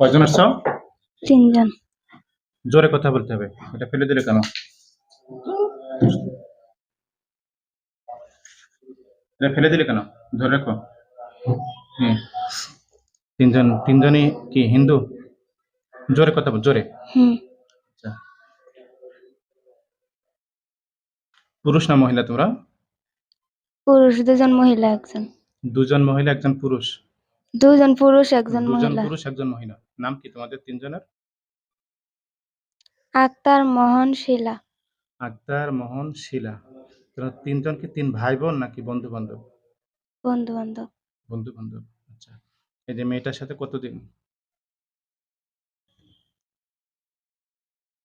কয়জন আসছো তিনজন। জোরে কথা বলতে হবে। এটা ফেলে দিলে কেন? এটা ফেলে দিলে কেন? ধরে রাখো। হুম তিনজন তিনজনই কি হিন্দু? জোরে কথা বল জোরে। আচ্ছা। পুরুষ না মহিলা তোমরা? পুরুষ দুজন মহিলা একজন। দুজন মহিলা একজন পুরুষ। দুজন পুরুষ একজন দুজন মহিলা। পুরুষ একজন মহিলা। নাম কি তোমাদের তিনজনের? আক্তার মোহন শিলা। আক্তার মোহন শিলা। তোমরা তিনজন কি তিন ভাই বোন নাকি বন্ধু বান্ধব বন্ধু বান্ধব বন্ধু বান্ধব আচ্ছা। এই যে মেয়েটার সাথে কতদিন?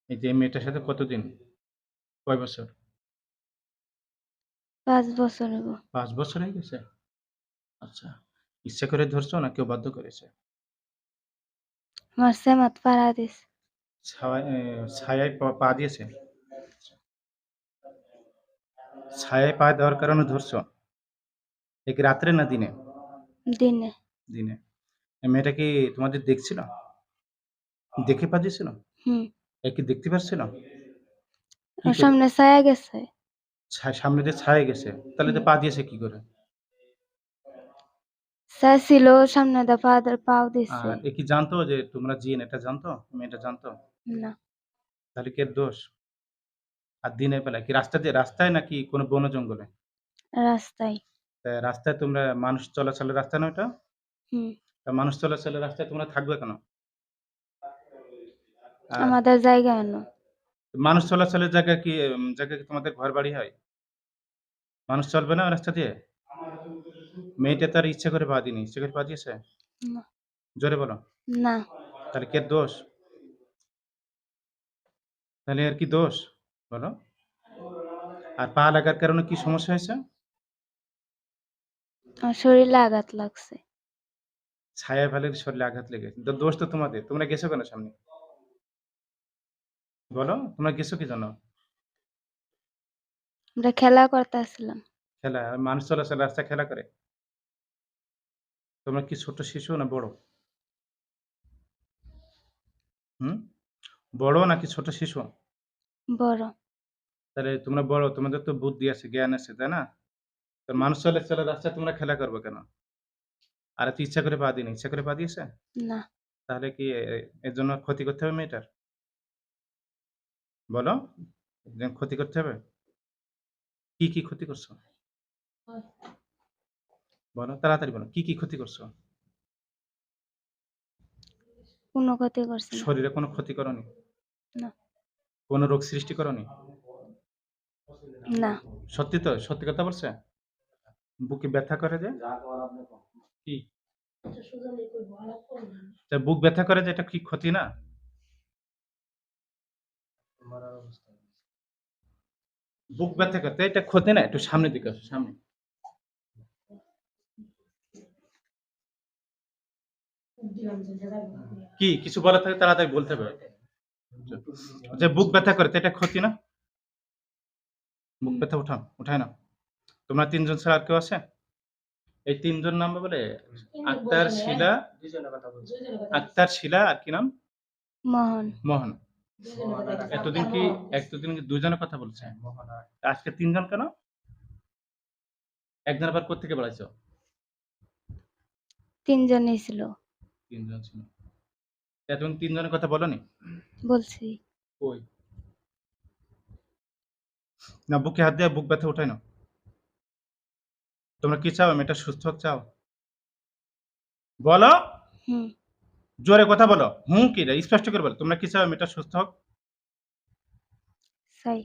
এই যে মেয়েটার সাথে কতদিন? কয় বছর? পাঁচ বছর পাঁচ বছর হয়ে গেছে? আচ্ছা। ইচ্ছা করে ধরছো না কেউ বাধ্য করেছে? আমার সেমাত পাড়া দিস। ছায়ায় পা- দিয়েছে। ছায়ায় পা দেওয়ার কারণে ধরছো? এক রাত্রে না দিনে? দিনে। দিনে। মেয়েটা কি তোমাদের দেখছিল? দেখে পা দিয়েছিল? হুম। কি দেখতে পারছিল? সামনে ছায়া গেছে। সামনে দিয়ে ছায়া গেছে। তাহলে তো পা দিয়েছে কি করে? ছিল সামনে দা পা পাও দিছে। আর এ কি জানতো যে তোমরা জিন এটা জানতো? মেয়েটা জানতো? না। তাহলে কে দোষ? আর দিনের বেলা কি রাস্তা দিয়ে রাস্তায় নাকি কোনো বন জঙ্গলে? রাস্তায়। তা রাস্তায় তোমরা মানুষ চলাচলের রাস্তা না ওটা হুম। তা মানুষ চলাচলের রাস্তায় তোমরা থাকবে কেন? আর আমাদের জায়গা এনো মানুষ চলাচলের জায়গা কি উম, জায়গায় কি তোমাদের ঘর বাড়ি হয়? মানুষ চলবে না ওই রাস্তা দিয়ে? মেয়েটা তার ইচ্ছা করে পা দিনি ইচ্ছা করে পা দিয়েছে না। জোরে বলো। না। তাহলে কে দোষ? তাহলে আর কি দোষ? বলো। আর পা লাগার কারণে কি সমস্যা হয়েছে? শরীরে আঘাত লাগছে। ছায়া ফেলে শরীরে আঘাত লেগেছে। দোষ তো তোমাদের। তোমরা গেছো কেন সামনে? বলো তোমরা গেছো কি জানো আমরা খেলা করতে আসছিলাম। খেলা? মানুষ চলাচল রাস্তা খেলা করে? তোমরা কি ছোট শিশু না বড়? হুম? বড় নাকি ছোট শিশু? বড়। তাহলে তোমরা বড় তোমাদের তো বুদ্ধি আছে জ্ঞান আছে তাই না? তো মানুষ চলে চলে রাস্তায় তোমরা খেলা করবে কেন? আর তো ইচ্ছা করে পা দিনি ইচ্ছা করে পা দিয়েছে? না। তাহলে কি এর জন্য ক্ষতি করতে হবে মেয়েটার? বলো ক্ষতি করতে হবে? কি কি ক্ষতি করছ? বলো তাড়াতাড়ি বলো কি কি ক্ষতি করছ? কোনো ক্ষতি করছে না। শরীরে কোনো ক্ষতি করনি? না। কোনো রোগ সৃষ্টি করনি? না। সত্যি তো সত্যি কথা বলছে? বুকে ব্যথা করে যে? কি? তা বুক ব্যথা করে যে এটা কি ক্ষতি না? বুক ব্যথা করতে এটা ক্ষতি না একটু সামনের দিকে সামনে। কি কিছু বলা থাকে তাড়াতাড়ি বলতে হবে। যে বুক ব্যথা করে এটা ক্ষতি না? বুক ব্যথা উঠাও উঠায় না তোমরা তিনজন ছাড়া আর কেউ আছে? এই তিনজন নাম বলে আক্তার শিলা আক্তার শিলা আর কি নাম? মোহন। মোহন। এতদিন কি এতদিন কি দুজনের কথা বলছে? আজকে তিনজন কেন? একজন আবার কোথেকে বেড়াইছো তিনজনই ছিল তিনজন ছিল। এতদিন তিনজনের কথা বলনি? বলছি। কই? না বুকে হাত দিয়ে বুক ব্যথা উঠায় না তোমরা কি চাও মেয়েটা সুস্থ হোক চাও? বলো। জোরে কথা বলো। হুম কি রে? স্পষ্ট করে বলো। তোমরা কি চাও মেয়েটা সুস্থ হোক? সাই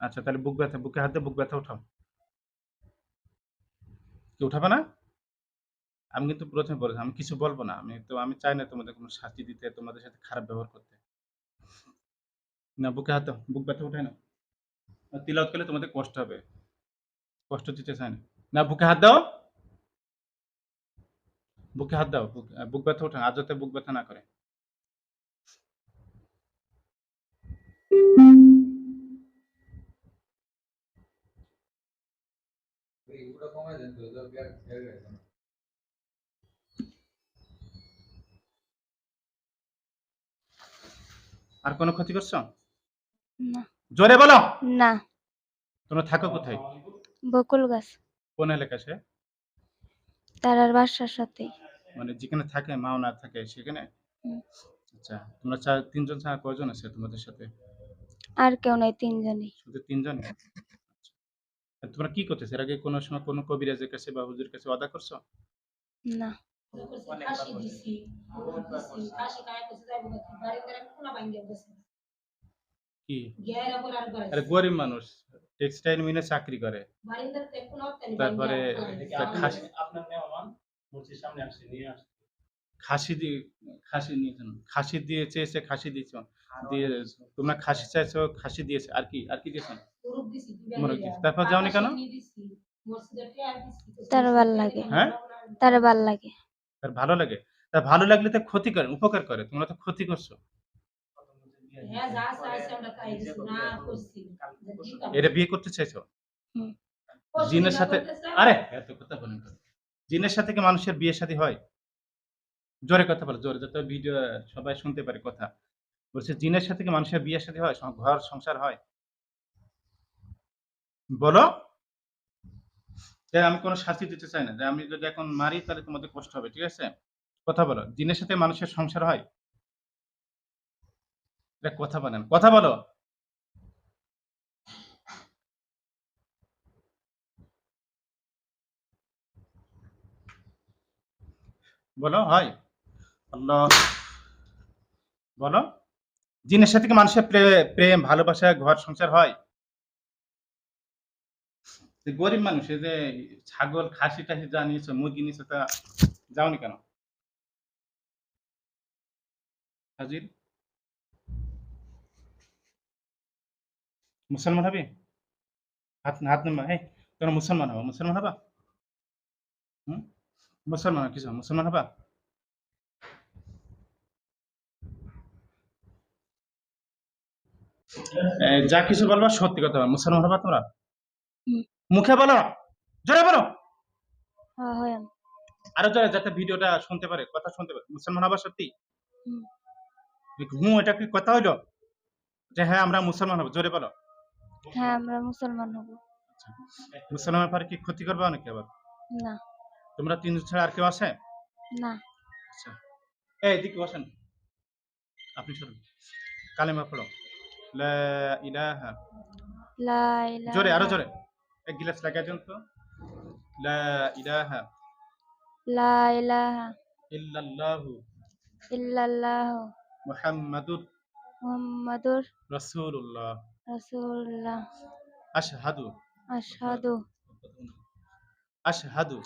আচ্ছা তাহলে বুক ব্যথা বুকে হাত দিয়ে বুক ব্যথা উঠাও। কি উঠাবে না? আমি কিন্তু প্রথমে বলেছি, আমি কিছু বলব না। আমি তো, আমি চাই না তোমাদের কোনো শাস্তি দিতে, তোমাদের সাথে খারাপ ব্যবহার করতে। না, বুকে হাত বুক ব্যথা উঠায় না। তিলাওয়াত করলে তোমাদের কষ্ট হবে। কষ্ট দিতে চাই না। না, বুকে হাত দাও। বুকে হাত দাও, বুক ব্যথা উঠান আজ যাতে বুক ব্যথা না করে। কমায় দেন আর কোনো ক্ষতি করছ? না। জোরে বলো। না। তোমরা থাকো কোথায়? বকুল গাছ। কোন এলাকা সে? তারার বাসার সাথে মানে যেখানে থাকে মাও না থাকে সেখানে? আচ্ছা তোমরা চার তিনজন ছাড়া কয়জন আছে তোমাদের সাথে? আর কেউ নাই তিনজনই। শুধু তিনজন? আচ্ছা। তোমরা কি করতেছো? এর আগে কোনো সময় কোনো কবিরাজের কাছে বা হুজুর কাছে ওয়াদা করছ? না। ফাঁসি দিছি দিছি ফাঁসি খায় কইছে যাইব বাড়ি করে কোনা ভাঙ্গে গেছে কি? গেরা বলার আরে গরিব মানুষ টেক্সটাইল মিলে চাকরি করে। তারপরে খাসি? আপনার মেহমান মসজিদ সামনে আসছে নিয়ে আসছে। খাসি দিয়ে খাসি নিয়েছেন খাসি দিয়ে চেয়েছে খাসি দিয়েছ। দিয়ে তোমরা খাসি চাইছো খাসি দিয়েছে। আর কি আর কি দিয়েছেন মুরগ দিয়েছে। তারপর যাওনি কেন? মসজিদের তার ভালো লাগে। হ্যাঁ? তার ভালো লাগে। তার ভালো লাগে। তার ভালো লাগলে তো ক্ষতি করে উপকার করে তোমরা তো ক্ষতি করছ। হ্যাঁ এটা বিয়ে করতে চাইছো। জিনের সাথে আরে এত কথা বলেন জিনের সাথে কি মানুষের বিয়ে শাদী হয়? জোরে কথা বলো জোরে যাতে ভিডিও সবাই শুনতে পারে কথা। বলছে জিনের সাথে কি মানুষের বিয়ে সাথে হয়? ঘর সংসার হয়? বলো। যে আমি কোনো শাস্তি দিতে চাই না, যে আমি যদি এখন মারি তাহলে তোমাদের কষ্ট হবে, ঠিক আছে? কথা বলো জিনের সাথে মানুষের সংসার হয়? কথা বলেন, কথা বলো। বলো, হয়। বলো। জিনের সাথে মানুষের প্রে- প্রেম, ভালোবাসা, ঘর, সংসার হয়? গরিব মানুষ যে ছাগল, খাসি টাসি যা নিয়েছো, মুরগি নিয়েছো, তা যাওনি কেন? হাজির? মুসলমান হবে? হাত হাত নামা, এই তোমরা মুসলমান হবা মুসলমান হবা? হুম? মুসলমান কিছু মুসলমান হবা? যা কিছু বলবা, সত্যি কথা। মুসলমান হবা তোমরা। মুখে বলো জোরে বলো। হ্যাঁ। আরও জোরে যাতে ভিডিওটা শুনতে পারে কথা শুনতে পারে। মুসলমান হবা সত্যি? হুম। এটা কি কথা হইল? যে হ্যাঁ আমরা মুসলমান হব জোরে বলো। হ্যাঁ আমরা মুসলমান হব। মুসলমান পরে কি ক্ষতি করবে অনেকে আবার? না। তোমরা তিনজন ছাড়া আর কেউ আছে? না। আচ্ছা এই দিকে বসেন। আপনি শুনুন কালেমা পড়ো। লা ইলাহা। লা ইলাহা। জোরে আরও জোরে। এক গিলাস লাগাই দিন তো লা ইলাহা লা ইলাহা ইল্লাল্লাহু ইল্লাল্লাহ মুহাম্মাদুর মুহাম্মাদুর রাসূলুল্লাহ রাসূলুল্লাহ আশহাদু আশহাদু আশহাদু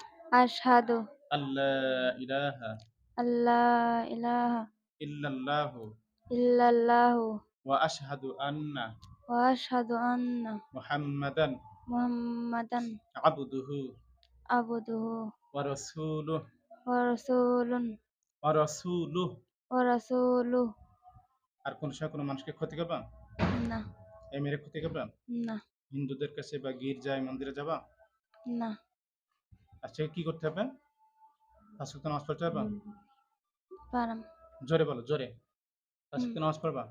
আশহাদু আল্লাহ ইলাহা আল্লাহ ইলাহা ইল্লাল্লাহু ইল্লাল্লাহ ওয়া আশহাদু আন্না ওয়া আশহাদু আন্না মুহাম্মাদান মুহাম্মাদান আবদুহু আবদুহু ওয়া রাসূলুহু ওয়া রাসূলুন ওয়া রাসূলুহু ওয়া রাসূলুহু আর কোন সময় কোনো মানুষকে ক্ষতি করবা না এই মেরে ক্ষতি করবা না হিন্দুদের কাছে বা গির্জায় মন্দিরে যাবা না আচ্ছা কি করতে হবে পাঁচ ওয়াক্ত নামাজ পড়তে পারবা পারাম জোরে বলো জোরে পাঁচ ওয়াক্ত নামাজ পড়বা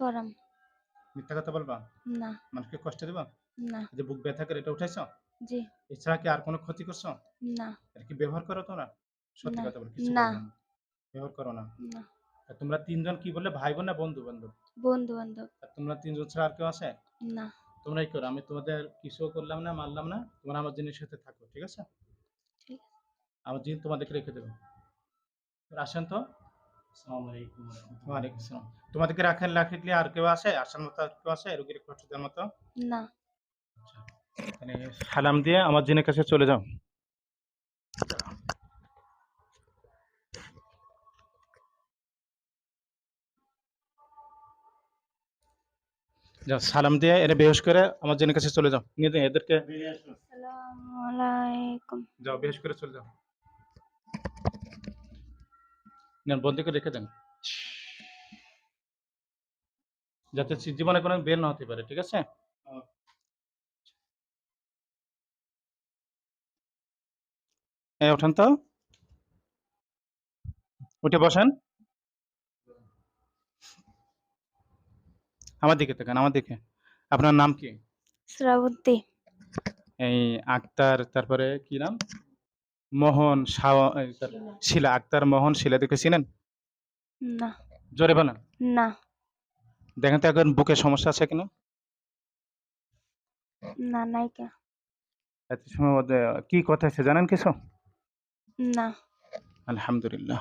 পরাম মিথ্যা কথা বলবা? না। মানুষকে কষ্ট দেবা? না। যে বুক ব্যথা করে এটা উঠাইছো? জি। এছাড়া কি আর কোনো ক্ষতি করছ? না। এটা কি ব্যবহার করো তোমরা? সত্যি কথা বলো কিছু না। ব্যবহার করো না। না। তোমরা তিনজন কি বললে? ভাই বোন না বন্ধু বান্ধব? বন্ধু বান্ধব। আর তোমরা তিনজন ছাড়া আর কেউ আছে? না। তোমরাই করো আমি তোমাদের কিছু করলাম না মারলাম না তোমরা আমার জিনিস সাথে থাকো ঠিক আছে? ঠিক আমার জিনিস তোমাদেরকে রেখে দেবো। আসেন তো আসসালামু আলাইকুম ওয়া রাহমাতুল্লাহ। ওয়ালাইকুম আসসালাম তোমাদেরকে রাখেন আর কেউ আসে আসার মতো আর কেউ আসে রোগীর কষ্ট মতো? না। মানে সালাম দিয়ে আমার জিনের কাছে চলে যাও। যাও সালাম দিয়ে এনে বেহস করে আমার জিনের কাছে চলে যাও। নিয়ে এদেরকে যাও বেহস করে চলে যাও। নেন বন্দি করে রেখে দেন। যাতে জীবনে কোনো বের না হতে পারে ঠিক আছে? হ্যাঁ ওঠান তো। উঠে বসেন। আমার দিকে তাকান আমার দিকে। আপনার নাম কি? শ্রাবন্তী। এই আক্তার তারপরে কি নাম? মোহন শিলা আক্তার মোহন শিলা দেখে চিনেন? না। জোরে বলেন। না। দেখেন তো এখন বুকে সমস্যা আছে কিনা? না নাই কা। এত সময় কি কথা আছে জানেন কিছু? না। আলহামদুলিল্লাহ।